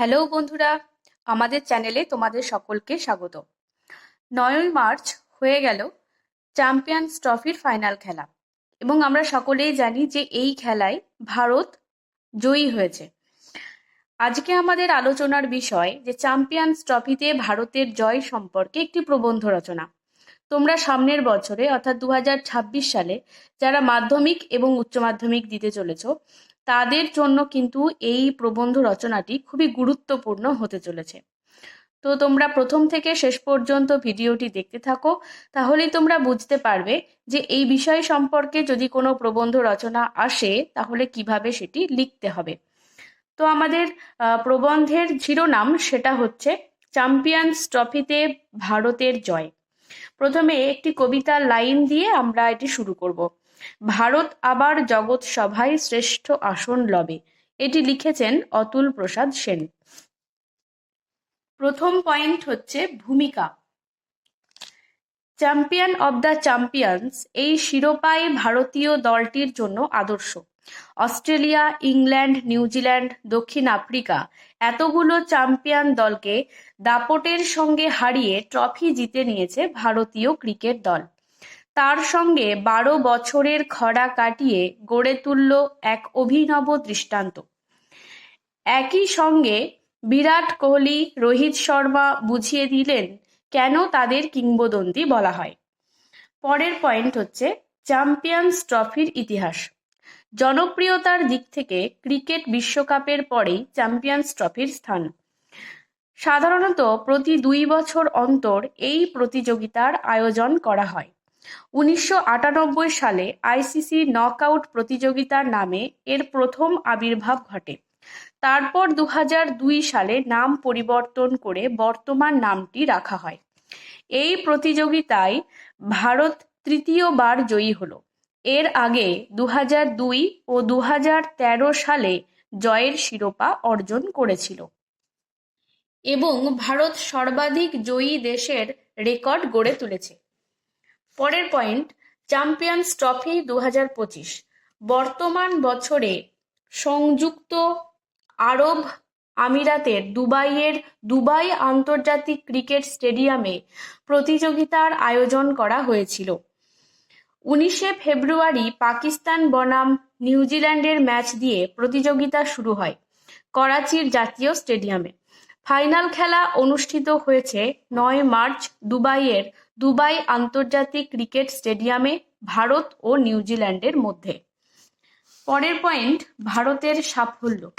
Hello বন্ধুরা, আমাদের চ্যানেলে তোমাদের সকলকে স্বাগত। নয়ই মার্চ হয়ে গেল চ্যাম্পিয়ন্স ট্রফির ফাইনাল খেলা এবং আমরা সকলেই জানি যে এই খেলায় ভারত জয়ী হয়েছে। আজকে আমাদের আলোচনার বিষয় যে চ্যাম্পিয়ন্স ট্রফিতে ভারতের জয় সম্পর্কে একটি প্রবন্ধ রচনা। তোমরা সামনের বছরে, অর্থাৎ দু হাজার ছাব্বিশ সালে, যারা মাধ্যমিক এবং উচ্চ মাধ্যমিক দিতে চলেছ তাদের জন্য কিন্তু এই প্রবন্ধ রচনাটি খুবই গুরুত্বপূর্ণ হতে চলেছে। তো তোমরা প্রথম থেকে শেষ পর্যন্ত ভিডিওটি দেখতে থাকো, তাহলেই তোমরা বুঝতে পারবে যে এই বিষয় সম্পর্কে যদি কোনো প্রবন্ধ রচনা আসে, তাহলে কীভাবে সেটি লিখতে হবে। তো আমাদের প্রবন্ধের শিরোনাম সেটা হচ্ছে চ্যাম্পিয়ন্স ট্রফিতে ভারতের জয় প্রথমে একটি কবিতার লাইন দিয়ে আমরা এটি শুরু করব। ভারত আবার জগৎ সভায় শ্রেষ্ঠ আসন লবে। এটি লিখেছেন অতুল প্রসাদ সেন। প্রথম পয়েন্ট হচ্ছে ভূমিকা। চ্যাম্পিয়ন অব দ্য চ্যাম্পিয়ন্স এই শিরোপাই ভারতীয় দলটির জন্য আদর্শ। অস্ট্রেলিয়া, ইংল্যান্ড নিউজিল্যান্ড দক্ষিণ আফ্রিকা এতগুলো চ্যাম্পিয়ন দলকে দাপটের সঙ্গে হারিয়ে ট্রফি জিতে নিয়েছে ভারতীয় ক্রিকেট দল। তার সঙ্গে বারো বছরের খরা কাটিয়ে গড়ে তুলল এক অভিনব দৃষ্টান্ত। একই সঙ্গে বিরাট কোহলি, রোহিত শর্মা বুঝিয়ে দিলেন, কেন তাদের কিংবদন্তি বলা হয়। পরের পয়েন্ট হচ্ছে চ্যাম্পিয়ন্স ট্রফির ইতিহাস। জনপ্রিয়তার দিক থেকে ক্রিকেট বিশ্বকাপের পরেই চ্যাম্পিয়ন্স ট্রফির স্থান। সাধারণত প্রতি দুই বছর অন্তর এই প্রতিযোগিতার আয়োজন করা হয়। উনিশশো আটানব্বই সালে আইসিসি নকআউট প্রতিযোগিতার নামে এর প্রথম আবির্ভাব ঘটে। তারপর দু সালে নাম পরিবর্তন করে বর্তমান নামটি রাখা হয়। এই প্রতিযোগিতায় ভারত তৃতীয়বার জয়ী হলো। এর আগে দু ও দু হাজার তেরো সালে জয়ের শিরোপা অর্জন করেছিল। এবং ভারত সর্বাধিক জয়ী দেশের রেকর্ড গড়ে তুলেছে। পরের পয়েন্ট চ্যাম্পিয়ন্স ট্রফি দুহাজার পঁচিশ। বর্তমান বছরে সংযুক্ত আরব আমিরাতের দুবাইয়ের দুবাই আন্তর্জাতিক ক্রিকেট স্টেডিয়ামে প্রতিযোগিতার আয়োজন করা হয়েছিল। উনিশে ফেব্রুয়ারি পাকিস্তান বনাম নিউজিল্যান্ডের ম্যাচ দিয়ে প্রতিযোগিতা শুরু হয় করাচির জাতীয় স্টেডিয়ামে। ফাইনাল খেলা অনুষ্ঠিত হয়েছে নয় মার্চ দুবাইয়ের দুবাই আন্তর্জাতিক ক্রিকেট স্টেডিয়ামে ভারত ও নিউজিল্যান্ডের মধ্যে। পরের পয়েন্ট, ভারতের সাফল্য।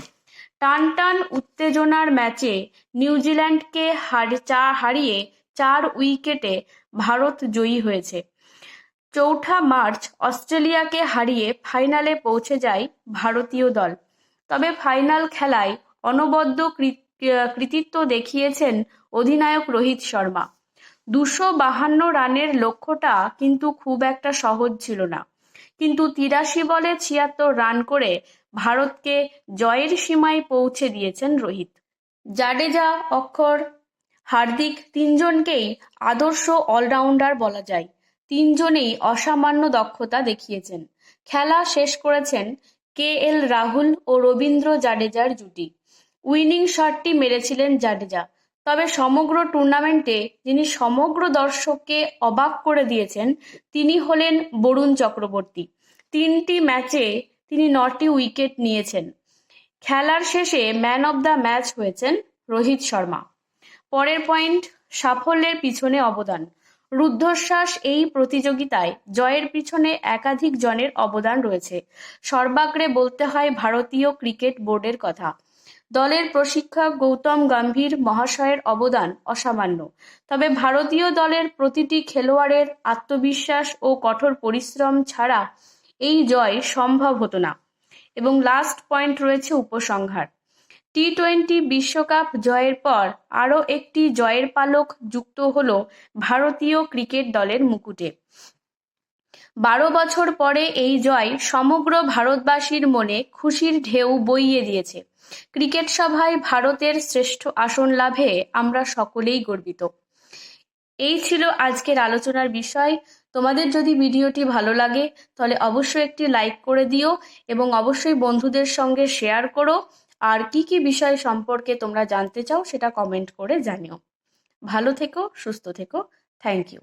টান টান উত্তেজনার ম্যাচে নিউজিল্যান্ডকে হার- চা- হারিয়ে চার উইকেটে ভারত জয়ী হয়েছে। চৌঠা মার্চ, অস্ট্রেলিয়াকে হারিয়ে ফাইনালে পৌঁছে যায় ভারতীয় দল। তবে ফাইনাল খেলায় অনবদ্য কৃতিত্ব দেখিয়েছেন অধিনায়ক রোহিত শর্মা। দুশো বাহান্ন রানের লক্ষ্যটা কিন্তু খুব একটা সহজ ছিল না। কিন্তু তিরাশি বলে ছিয়াত্তর রান করে ভারতকে জয়ের সীমায় পৌঁছে দিয়েছেন রোহিত। জাডেজা, অক্ষর, হার্দিক তিনজনকেই আদর্শ অলরাউন্ডার বলা যায়। তিনজনেই অসামান্য দক্ষতা দেখিয়েছেন। খেলা শেষ করেছেন কে এল রাহুল ও রবীন্দ্র জাডেজার জুটি। উইনিং শটটি মেরেছিলেন জাডেজা। তবে সমগ্র টুর্নামেন্টে যিনি সমগ্র দর্শককে অবাক করে দিয়েছেন, তিনি হলেন বরুণ চক্রবর্তী। তিনটি ম্যাচে তিনি নটি উইকেট নিয়েছেন। খেলার শেষে ম্যান অব দ্য ম্যাচ হয়েছেন রোহিত শর্মা। পরের পয়েন্ট, সাফল্যের পিছনে অবদান। রুদ্ধশ্বাস এই প্রতিযোগিতায় জয়ের পিছনে একাধিক জনের অবদান রয়েছে। সর্বাগ্রে বলতে হয় ভারতীয় ক্রিকেট বোর্ডের কথা। দলের প্রশিক্ষক গৌতম গম্ভীর মহাশয়ের অবদান অসামান্য। তবে ভারতীয় দলের প্রতিটি খেলোয়াড়ের আত্মবিশ্বাস ও কঠোর পরিশ্রম ছাড়া এই জয় সম্ভব হতো না এবং লাস্ট পয়েন্ট রয়েছে উপসংহার। টি টোয়েন্টি বিশ্বকাপ জয়ের পর আরও একটি জয়ের পালক যুক্ত হল ভারতীয় ক্রিকেট দলের মুকুটে। বারো বছর পরে এই জয় সমগ্র ভারতবাসীর মনে খুশির ঢেউ বইয়ে দিয়েছে। ক্রিকেট সভায় ভারতের শ্রেষ্ঠ আসন লাভে আমরা সকলেই গর্বিত। এই ছিল আজকের আলোচনার বিষয়। তোমাদের যদি ভিডিওটি ভালো লাগে, তাহলে অবশ্যই একটি লাইক করে দিও এবং অবশ্যই বন্ধুদের সঙ্গে শেয়ার করো। আর কি কি বিষয় সম্পর্কে তোমরা জানতে চাও, সেটা কমেন্ট করে জানিও। ভালো থেকো, সুস্থ থেকো। Thank you.